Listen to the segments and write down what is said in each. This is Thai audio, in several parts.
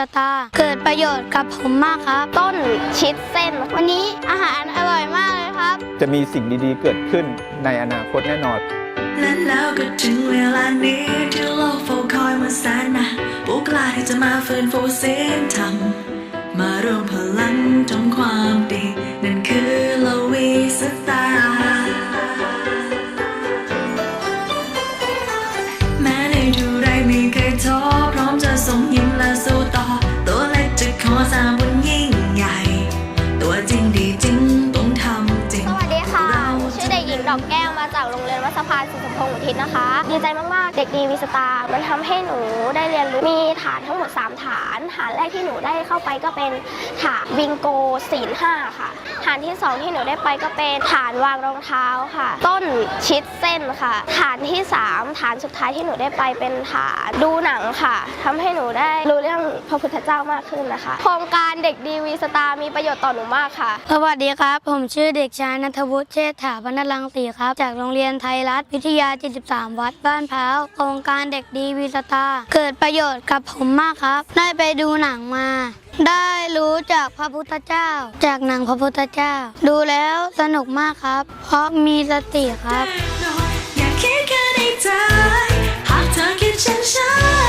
สตาร์เกิดประโยชน์กับผมมากครับ ต้นชิดเส้น วันนี้อาหารอร่อยมากเลยครับ จะมีสิ่งดีๆ เกิดขึ้นในอนาคตแน่นอน และแล้วก็ถึงเวลานี้ที่โลกเฝ้าคอยมาแสนนานผู้กล้าที่จะมาฟื้นฟูเสียงธรรมมารวมพลังจงความดีนั่นะพานสุขพงศ์อุทิศนะคะ ดีใจมาก ๆ เด็กดีวิสตาร์มันทำให้หนูได้เรียนรู้มีฐานทั้งหมด 3 ฐาน ฐานแรกที่หนูได้เข้าไปก็เป็นฐานวิงโกศีลห้าค่ะ ฐานที่ 2 ที่หนูได้ไปก็เป็นฐานวางรองเท้าค่ะ ต้นชิดเส้นค่ะ ฐานที่ 3 ฐานสุดท้ายที่หนูได้ไปเป็นฐานดูหนังค่ะทำให้หนูได้รู้เรื่องพระพุทธเจ้ามากขึ้นนะคะ โครงการเด็กดีวีสตาร์มีประโยชน์ต่อหนูมากค่ะ สวัสดีครับ ผมชื่อเด็กชายนัทวุฒิเชษฐาพนรังสีครับ จากโรงเรียนไทยรัฐวิทยา 73 วัดบ้านพร้าวโครงการเด็กดีวีสตาเกิดประโยชน์กับผมมากครับ ได้ไปดูหนังมา ได้รู้จากพระพุทธเจ้า จากหนังพระพุทธเจ้า ดูแล้วสนุกมากครับ เพราะมีสติครับ อย่าคิดแค่ในใจหากเธอคิดเช่นฉัน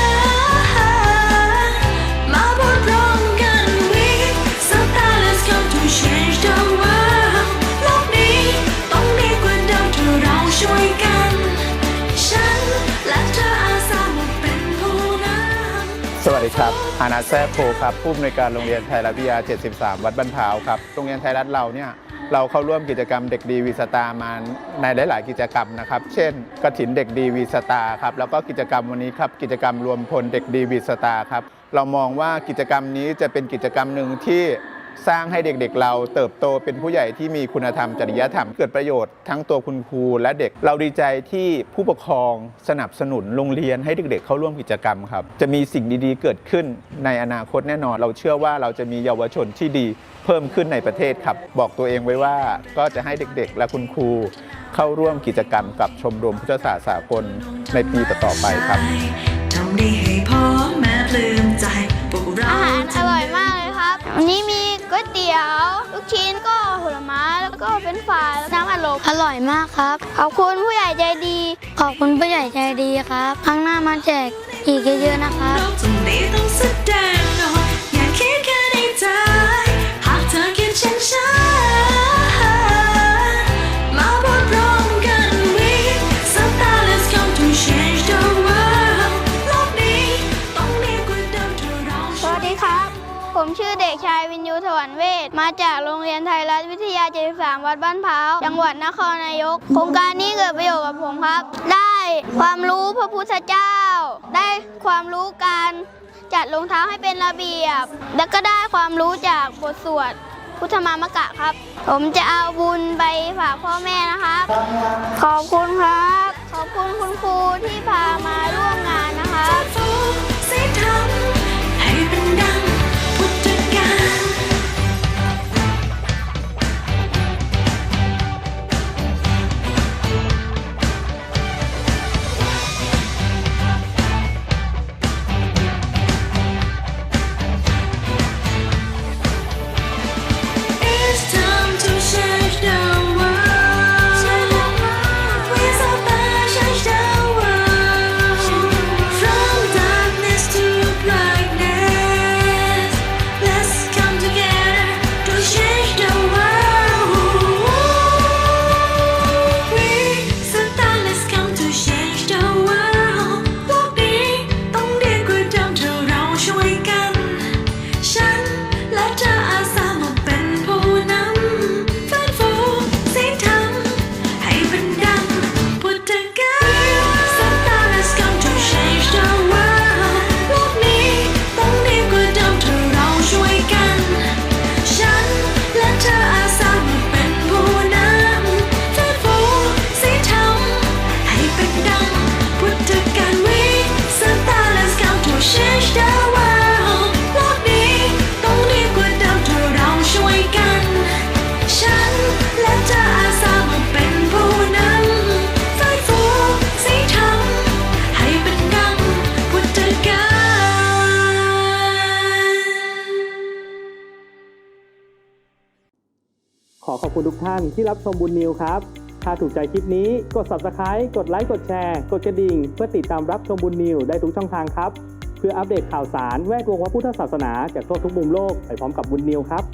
สวัสดีครับอานาแซ่โพครับผู้อำนวยการโรงเรียนไทยรัฐวิทยา 73 วัดบ้านพาวครับ โรงเรียนไทยรัฐเราเนี่ยเราเข้าร่วมกิจกรรมเด็กดีวีสตาร์มาในหลาย ๆ กิจกรรมนะครับ เช่นกระถินเด็กดีวีสตาร์ครับ แล้วก็กิจกรรมวันนี้ครับ กิจกรรมรวมพลเด็กดีวีสตาร์ครับ เรามองว่ากิจกรรมนี้จะเป็นกิจกรรมหนึ่งที่ สร้างให้เด็กๆ เราเติบโตเป็นผู้ใหญ่ที่มีคุณธรรมจริยธรรม เกิดประโยชน์ทั้งตัวคุณครูและเด็ก เราดีใจที่ผู้ปกครองสนับสนุนโรงเรียนให้เด็กๆ เข้าร่วมกิจกรรมครับ จะมีสิ่งดีๆ เกิดขึ้นในอนาคตแน่นอน เราเชื่อว่าเราจะมีเยาวชนที่ดีเพิ่มขึ้นในประเทศครับ บอกตัวเองไว้ว่าก็จะให้เด็กๆ และคุณครูเข้าร่วมกิจกรรมกับชมรมพุทธศาสตร์สากลในปีต่อๆไปครับทำดีให้พ่อแม่ปลื้มใจพวกเราอาหารอร่อยมากเลย วันนี้มีก๋วยเตี๋ยวลูกชิ้นก็ผลไม้แล้วก็เป็นฝาแล้วน้ำอัดลมอร่อยมากครับ ขอบคุณผู้ใหญ่ใจดี ขอบคุณผู้ใหญ่ใจดีครับ ครั้งหน้ามาแจกอีกเยอะๆนะครับ มาจากโรงเรียนไทยรัฐวิทยา 73 วัดบ้านพร้าว จังหวัดนครนายก โครงการนี้เกิดประโยชน์กับผมครับ ได้ความรู้พระพุทธเจ้า ได้ความรู้การจัดรองเท้าให้เป็นระเบียบ แล้วก็ได้ความรู้จากบทสวดพุทธมามกะครับ ผมจะเอาบุญไปฝากพ่อแม่นะครับ ขอบคุณครับ ขอบคุณคุณครูที่พามาร่วมงาน ขอบคุณทุกท่านที่รับชมบุญนิวครับ ถ้าถูกใจคลิปนี้กด subscribe กดไลค์กดแชร์กดกระดิ่ง เพื่อติดตามรับชมบุญนิวได้ทุกช่องทางครับ เพื่ออัปเดตข่าวสารแวดวงพระพุทธศาสนาจากทั่วทุกมุมโลกไปพร้อมกับบุญนิวครับ